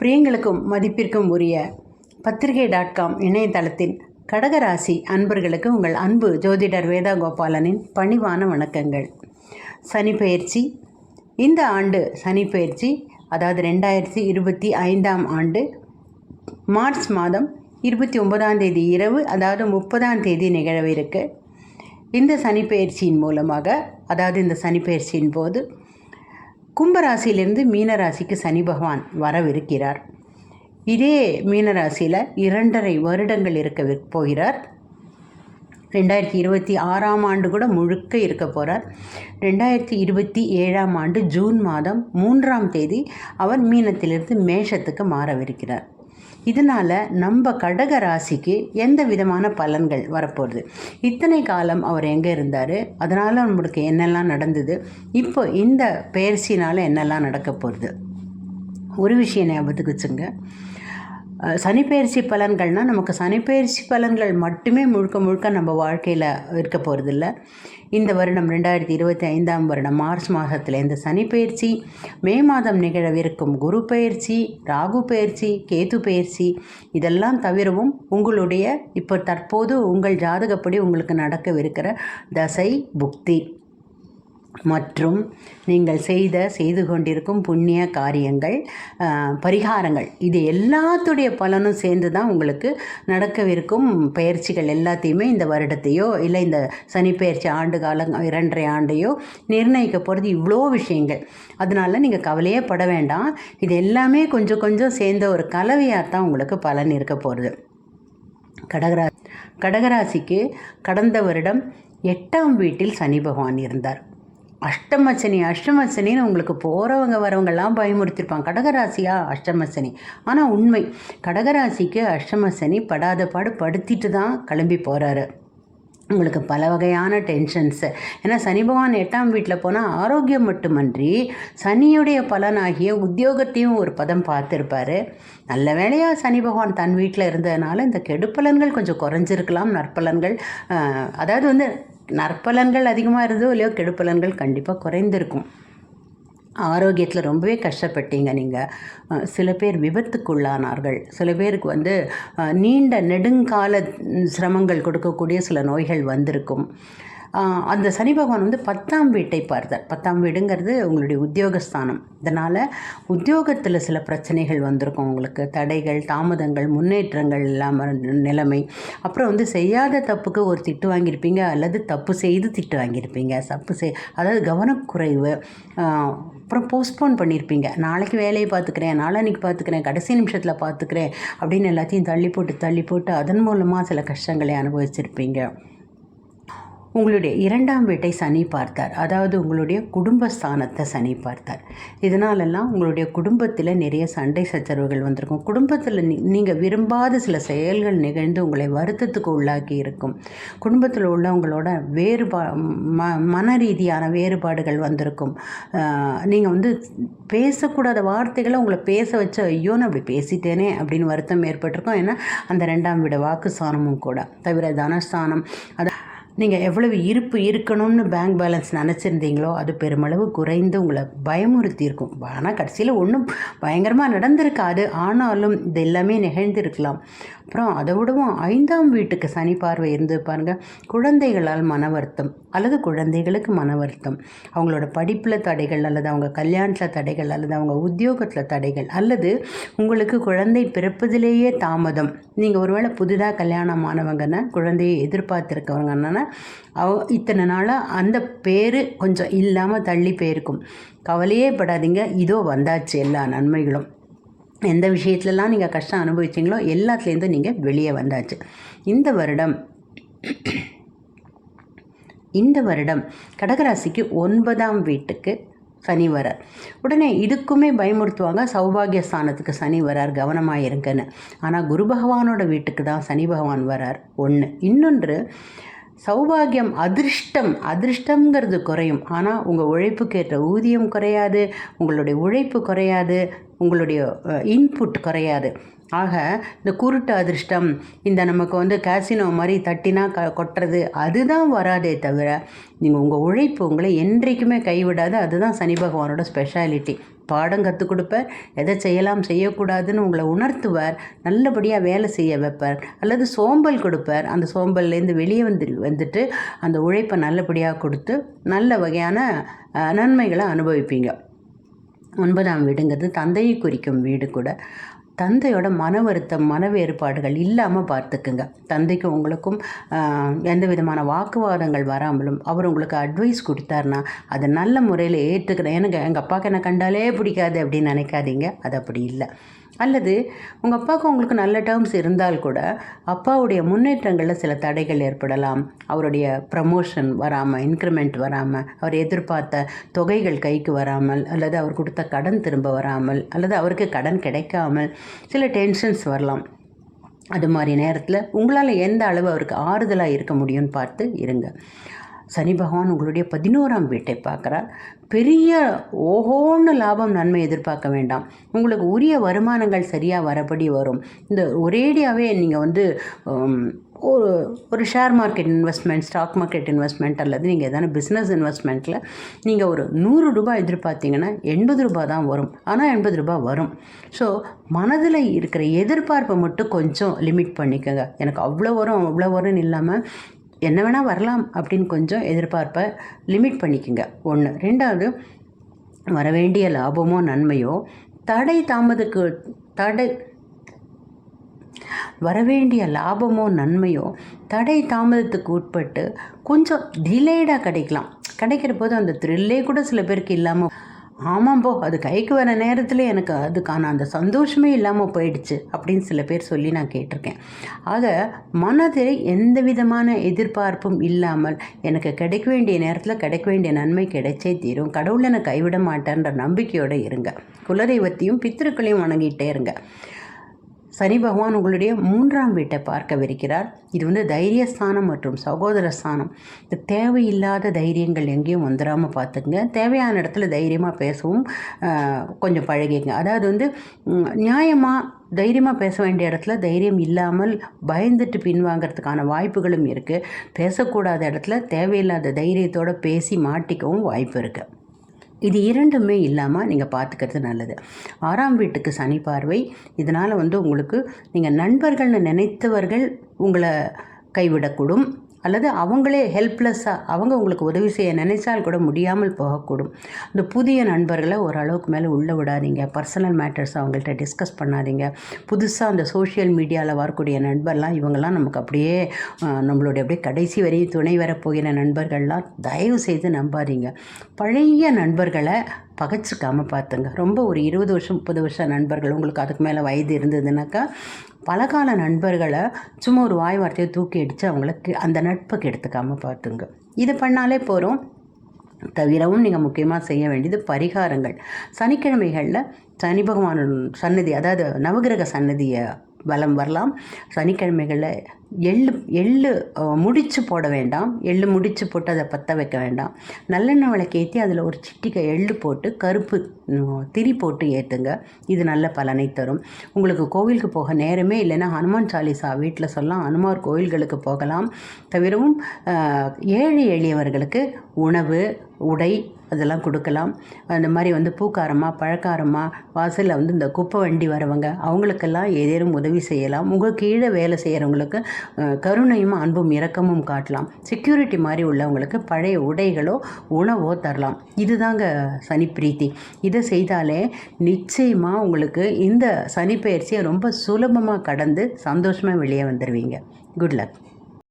பிரியங்களுக்கும் மதிப்பிற்கும் உரிய பத்திரிகை டாட் காம் இணையதளத்தின் கடகராசி அன்பர்களுக்கு உங்கள் அன்பு ஜோதிடர் வேதா கோபாலனின் பணிவான வணக்கங்கள். சனி பயிற்சி. இந்த ஆண்டு சனி பயிற்சி அதாவது ரெண்டாயிரத்தி இருபத்தி ஐந்தாம் ஆண்டு மார்ச் மாதம் இருபத்தி ஒன்பதாம் தேதி இரவு அதாவது முப்பதாம் தேதி நிகழவிருக்கு. இந்த சனிப்பெயர்ச்சியின் மூலமாக அதாவது இந்த சனிப்பெயர்ச்சியின் போது கும்பராசியிலிருந்து மீனராசிக்கு சனி பகவான் வரவிருக்கிறார். இதே மீனராசியில் இரண்டரை வருடங்கள் இருக்க போகிறார். ரெண்டாயிரத்தி இருபத்தி ஆறாம் ஆண்டு கூட முழுக்க இருக்க போகிறார் ரெண்டாயிரத்தி இருபத்தி ஏழாம் ஆண்டு ஜூன் மாதம் மூன்றாம் தேதி அவர் மீனத்திலிருந்து மேஷத்துக்கு மாறவிருக்கிறார். இதனால் நம்ம கடக ராசிக்கு எந்த விதமான பலன்கள் வரப்போகுது? இத்தனை காலம் அவர் எங்கே இருந்தார்? அதனால் நம்மளுக்கு என்னெல்லாம் நடந்தது? இப்போ இந்த பெயர்ச்சினால் என்னெல்லாம் நடக்க போகிறது ஒரு விஷயம் ஞாபகத்துக்கு வச்சுங்க சனிப்பெயர்ச்சி பலன்கள்னால் நமக்கு சனிப்பெயர்ச்சி பலன்கள் மட்டுமே முழுக்க முழுக்க நம்ம வாழ்க்கையில் இருக்க போகிறதில்ல இந்த வருடம் ரெண்டாயிரத்தி இருபத்தி ஐந்தாம் வருடம் மார்ச் மாதத்தில் இந்த சனிப்பெயர்ச்சி மே மாதம் நிகழவிருக்கும் குரு பெயர்ச்சி ராகு பெயர்ச்சி கேது பெயர்ச்சி இதெல்லாம் தவிரவும் உங்களுடைய இப்போ தற்போது உங்கள் ஜாதகப்படி உங்களுக்கு நடக்கவிருக்கிற தசை புக்தி. மற்றும் நீங்கள் செய்த செய்து கொண்டிருக்கும் புண்ணிய காரியங்கள் பரிகாரங்கள். இது எல்லாத்துடைய பலனும் சேர்ந்து தான் உங்களுக்கு நடக்கவிருக்கும் பயிற்சிகள் எல்லாத்தையுமே இந்த வருடத்தையோ இல்லை இந்த சனி பயிற்சி ஆண்டு காலம் இரண்டரை ஆண்டையோ நிர்ணயிக்க போகிறது இவ்வளோ விஷயங்கள். அதனால நீங்கள் கவலையே பட வேண்டாம். இது எல்லாமே கொஞ்சம் கொஞ்சம் சேர்ந்த ஒரு கலவையாக தான் உங்களுக்கு பலன் இருக்க போகிறது கடகரா கடகராசிக்கு கடந்த வருடம் எட்டாம் வீட்டில் சனி பகவான் இருந்தார். அஷ்டமசனி அஷ்டமசனின்னு உங்களுக்கு போகிறவங்க வரவங்கெல்லாம் பயமுறுத்திருப்பாங்க. கடகராசியா? அஷ்டமசனி. ஆனால் உண்மை. கடகராசிக்கு அஷ்டமசனி படாத பாடு படுத்திட்டு தான் கிளம்பி போகிறாரு உங்களுக்கு பல வகையான டென்ஷன்ஸு ஏன்னா சனி பகவான் எட்டாம் வீட்டில் போனால் ஆரோக்கியம் மட்டுமன்றி சனியுடைய பலனாகிய உத்தியோகத்தையும் ஒரு பதம் பார்த்துருப்பாரு. நல்ல வேளையாக சனி பகவான் தன் வீட்டில் இருந்ததுனால இந்த கெடுப்பலன்கள் கொஞ்சம் குறைஞ்சிருக்கலாம் நற்பலன்கள் அதாவது வந்து நற்பலன்கள் அதிகமாக இருந்தோ இல்லையோ கெடுப்பலன்கள் கண்டிப்பாக குறைந்திருக்கும். ஆரோக்கியத்தில் ரொம்பவே கஷ்டப்பட்டீங்க நீங்கள் சில பேர் விபத்துக்குள்ளானார்கள். சில பேருக்கு வந்து நீண்ட நெடுங்கால சிரமங்கள் கொடுக்கக்கூடிய சில நோய்கள் வந்திருக்கும். அந்த சனி பகவான் வந்து பத்தாம் வீட்டை பார்த்தார். பத்தாம் வீடுங்கிறது உங்களுடைய உத்தியோகஸ்தானம். இதனால் உத்தியோகத்தில் சில பிரச்சனைகள் வந்திருக்கும் உங்களுக்கு. தடைகள் தாமதங்கள் முன்னேற்றங்கள் இல்லாமல் நிலைமை. அப்புறம் வந்து செய்யாத தப்புக்கு ஒரு திட்டு வாங்கியிருப்பீங்க அல்லது தப்பு செய்து திட்டு வாங்கியிருப்பீங்க. தப்பு செய் அதாவது கவனக்குறைவு. அப்புறம் போஸ்ட்போன் பண்ணியிருப்பீங்க. நாளைக்கு வேலையை பார்த்துக்கிறேன் நாளன்னைக்கு பார்த்துக்கிறேன் கடைசி நிமிஷத்தில் பார்த்துக்கிறேன் அப்படின்னு எல்லாத்தையும் தள்ளி போட்டு தள்ளி போட்டு அதன் மூலமாக சில கஷ்டங்களை அனுபவிச்சிருப்பீங்க. உங்களுடைய இரண்டாம் வீட்டை சனி பார்த்தார். அதாவது உங்களுடைய குடும்பஸ்தானத்தை சனி பார்த்தார். இதனாலெல்லாம் உங்களுடைய குடும்பத்தில் நிறைய சண்டை சச்சரவுகள் வந்திருக்கும். குடும்பத்தில் நீங்கள் விரும்பாத சில செயல்கள் நிகழ்ந்து உங்களை வருத்தத்துக்கு உள்ளாக்கி இருக்கும். குடும்பத்தில் உள்ளவங்களோட வேறுபா ம மன ரீதியான வேறுபாடுகள் வந்திருக்கும். நீங்கள் வந்து பேசக்கூடாத வார்த்தைகளை உங்களை பேச வச்சு ஐயோ நான் அப்படி பேசிட்டேனே அப்படின்னு வருத்தம் ஏற்பட்டிருக்கும். ஏன்னா அந்த ரெண்டாம் வீட வாக்கு சாணமும் கூட. தவிர தனஸ்தானம் அது நீங்கள் எவ்வளவு இருப்பு இருக்கணும்னு பேங்க் பேலன்ஸ் நினச்சிருந்தீங்களோ அது பெருமளவு குறைந்து உங்களை பயமுறுத்தி இருக்கும் ஆனால் கடைசியில் ஒன்றும் பயங்கரமாக நடந்திருக்காது. ஆனாலும் இது எல்லாமே நிகழ்ந்திருக்கலாம். அப்புறம் அதை விடவும் ஐந்தாம் வீட்டுக்கு சனி பார்வை இருந்து பாருங்கள் குழந்தைகளால் மன வருத்தம் அல்லது குழந்தைகளுக்கு மன வருத்தம். அவங்களோட படிப்பில் தடைகள் அல்லது அவங்க கல்யாணத்தில் தடைகள் அல்லது அவங்க உத்தியோகத்தில் தடைகள் அல்லது உங்களுக்கு குழந்தை பிறப்பதிலேயே தாமதம். நீங்கள் ஒருவேளை புதிதாக கல்யாணம் ஆனவங்கன்னா குழந்தையை எதிர்பார்த்துருக்கவங்கன்னா அவ இத்தனை நாளாக அந்த பேர் கொஞ்சம் இல்லாமல் தள்ளி போயிருக்கும். கவலையே படாதீங்க. இதோ வந்தாச்சு எல்லா நன்மைகளும். எந்த விஷயத்துலலாம் நீங்கள் கஷ்டம் அனுபவிச்சிங்களோ எல்லாத்துலேருந்தும் நீங்கள் வெளியே வந்தாச்சு. இந்த வருடம் இந்த வருடம் கடகராசிக்கு ஒன்பதாம் வீட்டுக்கு சனி வரார். உடனே இதுக்குமே பயமுறுத்துவாங்க. சௌபாகிய ஸ்தானத்துக்கு சனி வரார். கவனமாக இருங்கன்னு ஆனால் குரு பகவானோட வீட்டுக்கு தான் சனி பகவான் வரார். ஒன்று இன்னொன்று சௌபாகியம் அதிர்ஷ்டம் அதிர்ஷ்டங்கிறது குறையும். ஆனால் உங்கள் உழைப்புக்கு ஏற்ற ஊதியம் குறையாது உங்களுடைய உழைப்பு குறையாது உங்களுடைய இன்புட் குறையாது. ஆக இந்த குருட்டு அதிர்ஷ்டம் இந்த நமக்கு வந்து கேசினோ மாதிரி தட்டினா க கொட்டுறது அதுதான் வராதே தவிர நீங்கள் உங்கள் உழைப்பு உங்களை என்றைக்குமே கைவிடாது. அதுதான் சனி பகவானோட ஸ்பெஷாலிட்டி பாடம் கற்றுக் கொடுப்பார் எதை செய்யலாம் செய்யக்கூடாதுன்னு உங்களை உணர்த்துவார் நல்லபடியாக வேலை செய்ய வைப்பார் அல்லது சோம்பல் கொடுப்பார். அந்த சோம்பல்லேருந்து வெளியே வந்து வந்துட்டு அந்த உழைப்பை நல்லபடியாக கொடுத்து நல்ல வகையான நன்மைகளை அனுபவிப்பீங்க. ஒன்பதாம் வீடுங்கிறது தந்தையை குறிக்கும் வீடு கூட. தந்தையோட மன வருத்தம் மன வேறுபாடுகள் இல்லாமல் பார்த்துக்குங்க. தந்தைக்கும் உங்களுக்கும் எந்த விதமான வாக்குவாதங்கள் வராமலும் அவர் உங்களுக்கு அட்வைஸ் கொடுத்தாருன்னா அதை நல்ல முறையில் ஏற்றுக்கிறேன் எனக்கு எங்கள் அப்பாவுக்கு என்ன கண்டாலே பிடிக்காது அப்படின்னு நினைக்காதீங்க. அது அப்படி இல்லை. அல்லது உங்கள் அப்பாவுக்கு உங்களுக்கு நல்ல டேர்ம்ஸ் இருந்தால் கூட அப்பாவுடைய முன்னேற்றங்களில் சில தடைகள் ஏற்படலாம். அவருடைய ப்ரமோஷன் வராமல் இன்க்ரிமெண்ட் வராமல் அவர் எதிர்பார்த்த தொகைகள் கைக்கு வராமல் அல்லது அவர் கொடுத்த கடன் திரும்ப வராமல் அல்லது அவருக்கு கடன் கிடைக்காமல் சில டென்ஷன்ஸ் வரலாம். அது மாதிரி நேரத்தில் உங்களால் எந்த அளவு அவருக்கு ஆறுதலாக இருக்க முடியும்னு பார்த்து இருங்க. சனி பகவான் உங்களுடைய பதினோராம் வீட்டை பார்க்குறார். பெரிய ஓஹோன்னு லாபம் நன்மை எதிர்பார்க்க வேண்டாம். உங்களுக்கு உரிய வருமானங்கள் சரியாக வரபடி வரும். இந்த ஒரேடியாகவே நீங்கள் வந்து ஒரு ஒரு share market investment stock market investment அல்லது நீங்கள் எதனா பிஸ்னஸ் இன்வெஸ்ட்மெண்ட்டில் நீங்கள் ஒரு நூறு ரூபாய் எதிர்பார்த்தீங்கன்னா எண்பது ரூபாய் தான் வரும். ஆனால் எண்பது ரூபாய் வரும். ஸோ மனதில் இருக்கிற எதிர்பார்ப்பை மட்டும் கொஞ்சம் லிமிட் பண்ணிக்கோங்க. எனக்கு அவ்வளோ வரும் அவ்வளோ வரும்னு இல்லாமல் என்ன வேணால் வரலாம் அப்படின்னு கொஞ்சம் எதிர்பார்ப்பை லிமிட் பண்ணிக்கோங்க. ஒன்று ரெண்டாவது வரவேண்டிய லாபமோ நன்மையோ தடை தாமதக்கு தடை வரவேண்டிய லாபமோ நன்மையோ தடை தாமதத்துக்கு உட்பட்டு கொஞ்சம் டிலேடாக கிடைக்கலாம். கிடைக்கிற போது அந்த த்ரில்லே கூட சில பேருக்கு இல்லாமல் ஆமாம்போ அது கைக்கு வர நேரத்தில் எனக்கு அதுக்கான அந்த சந்தோஷமே இல்லாமல் போயிடுச்சு அப்படின்னு சில பேர் சொல்லி நான் கேட்டிருக்கேன். ஆக மனதில் எந்த விதமான எதிர்பார்ப்பும் இல்லாமல் எனக்கு கிடைக்க வேண்டிய நேரத்தில் கிடைக்க வேண்டிய நன்மை கிடைச்சே தீரும். கடவுளை நான் கைவிட மாட்டேன்ற நம்பிக்கையோடு இருங்க. குலதெய்வத்தையும் பித்திருக்களையும் வணங்கிட்டே இருங்க. சனி பகவான் உங்களுடைய மூன்றாம் வீட்டை பார்க்கவிருக்கிறார். இது வந்து தைரியஸ்தானம் மற்றும் சகோதர ஸ்தானம். இந்த தேவையில்லாத தைரியங்கள் எங்கேயும் வந்துடாமல் பார்த்துக்குங்க. தேவையான இடத்துல தைரியமாக பேசவும் கொஞ்சம் பழகிங்க. அதாவது வந்து நியாயமாக தைரியமாக பேச வேண்டிய இடத்துல தைரியம் இல்லாமல் பயந்துட்டு பின்வாங்கிறதுக்கான வாய்ப்புகளும் இருக்குது பேசக்கூடாத இடத்துல தேவையில்லாத தைரியத்தோடு பேசி மாட்டிக்கவும் வாய்ப்பு இருக்குது இது இரண்டுமே இல்லாமல் நீங்கள் பார்த்துக்கிறது நல்லது. ஆறாம் வீட்டுக்கு சனி பார்வை. இதனால் வந்து உங்களுக்கு நீங்கள் நண்பர்கள்னு நினைத்தவர்கள் உங்களை கைவிடக்கூடும். அல்லது அவங்களே ஹெல்ப்லெஸ்ஸாக அவங்க உங்களுக்கு உதவி செய்ய நினைச்சால் கூட முடியாமல் போகக்கூடும். இந்த புதிய நண்பர்களை ஓரளவுக்கு மேலே உள்ளே விடாதீங்க. பர்சனல் மேட்டர்ஸ் அவங்கள்ட்ட டிஸ்கஸ் பண்ணாதீங்க. புதுசாக அந்த சோஷியல் மீடியாவில் வரக்கூடிய நண்பர்லாம் இவங்கெல்லாம் நமக்கு அப்படியே நம்மளுடைய அப்படியே கடைசி வரையும் துணை வரப்போகிற நண்பர்கள்லாம் தயவு செய்து நம்பாதீங்க. பழைய நண்பர்களை பகைச்சிக்காமல் பார்த்துங்க. ரொம்ப ஒரு இருபது வருஷம் முப்பது வருஷம் நண்பர்கள் உங்களுக்கு அதுக்கு மேலே வயது இருந்ததுனாக்கா பலகால நண்பர்களை சும்மா ஒரு வாய் வார்த்தையை தூக்கி அடித்து அவங்களுக்கு அந்த நட்பை கெடுத்துக்காமல் பார்த்துங்க. இது பண்ணாலே போகிறோம் தவிரவும் நீங்கள் முக்கியமாக செய்ய வேண்டியது பரிகாரங்கள். சனிக்கிழமைகளில் சனி பகவான் சன்னதி அதாவது நவகிரக சன்னதியை பலம் வரலாம். சனிக்கிழமைகளில் எள்ளு எள்ளு முடித்து போட வேண்டாம். எள்ளு முடித்து போட்டு அதை பற்ற வைக்க வேண்டாம். நல்லெண்ணெய் விளக்கேற்றி அதில் ஒரு சிட்டிக்கை எள்ளு போட்டு கருப்பு திரி போட்டு ஏற்றுங்க இது நல்ல பலனை தரும். உங்களுக்கு கோவிலுக்கு போக நேரமே இல்லைன்னா ஹனுமான் சாலிசா வீட்டில் சொல்லலாம் ஹனுமார் கோவில்களுக்கு போகலாம். தவிரவும் ஏழை எளியவர்களுக்கு உணவு உடை அதெல்லாம் கொடுக்கலாம். அந்த மாதிரி வந்து பூக்காரமாக பழக்காரமாக வாசலில் வந்து இந்த குப்பை வண்டி வரவங்க அவங்களுக்கெல்லாம் ஏதேனும் உதவி செய்யலாம். உங்கள் கீழே வேலை செய்கிறவங்களுக்கு கருணையும் அன்பும் இரக்கமும் காட்டலாம். செக்யூரிட்டி மாதிரி உள்ளவங்களுக்கு பழைய உடைகளோ உணவோ தரலாம். இதுதாங்க சனி பிரீத்தி. இதை செய்தாலே நிச்சயமாக உங்களுக்கு இந்த சனி பயிற்சியை ரொம்ப சுலபமாக கடந்து சந்தோஷமாக வெளியே வந்துடுவீங்க குட் லக்